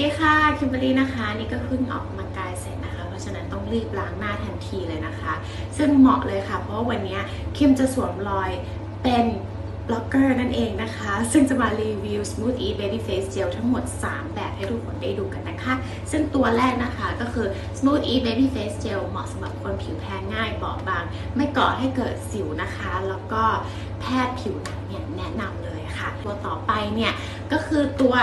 ดีค่ะคิมเบอรี่นะคะ นี่ก็เพิ่งออกกำลังกายเสร็จนะคะ เพราะฉะนั้นต้องรีบล้างหน้าทันทีเลยนะคะ ซึ่งเหมาะเลยค่ะ เพราะวันนี้คิมจะสวมรอยเป็นบล็อกเกอร์นั่นเองนะคะ ซึ่งจะมารีวิว Smooth E Baby Face Gel ทั้งหมด 3 แบบให้ทุกคนได้ดูกันนะคะ ซึ่งตัวแรกนะคะก็คือ Smooth E Baby Face Gel เหมาะสำหรับคนผิวแพ้ง่ายเบอบบาง ไม่ก่อให้เกิดสิวนะคะ แล้วก็แพทย์ผิวหนังเนี่ยแนะนำเลยค่ะ ตัวต่อไปเนี่ยก็คือตัว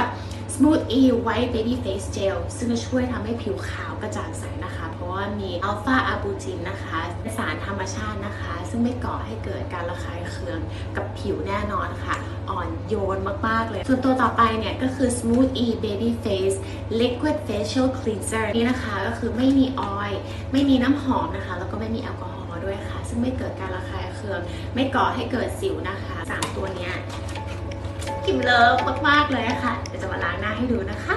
Smooth E White Baby Face Gel ซึ่งจะช่วยทำให้ผิวขาวกระจ่างใสนะคะ เพราะว่ามีอัลฟาอาบูจินนะคะเป็นสารธรรมชาตินะคะ ซึ่งไม่ก่อให้เกิดการระคายเคืองกับผิวแน่นอนค่ะ อ่อนโยนมาก ๆ เลย ส่วนตัวต่อไปเนี่ย ก็คือ Smooth E Baby Face Liquid Facial Cleanser นี่นะคะก็คือไม่มีออยล์ไม่มีน้ำหอมนะคะ แล้วก็ไม่มีแอลกอฮอล์ด้วยค่ะ ซึ่งไม่เกิดการระคายเคือง ไม่ก่อให้เกิดสิวนะคะสามตัวเนี้ย กิมเลิฟมากๆเลยะค่ะเดี๋ยวจะมาล้างหน้าให้ดูนะคะ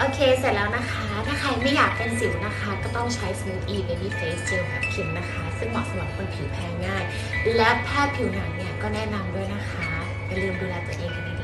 โอเคเสร็จแล้วนะคะ ถ้าใครไม่อยากเป็นสิวนะคะ ก็ต้องใช้ Smooth E Baby Face Gel แบบคิมนะคะ ซึ่งเหมาะสำหรับคนผิวแพ้ง่าย และแพทย์ผิวหนังเนี่ยก็แนะนำด้วยนะคะอย่าลืมดูแลตัวเองกัน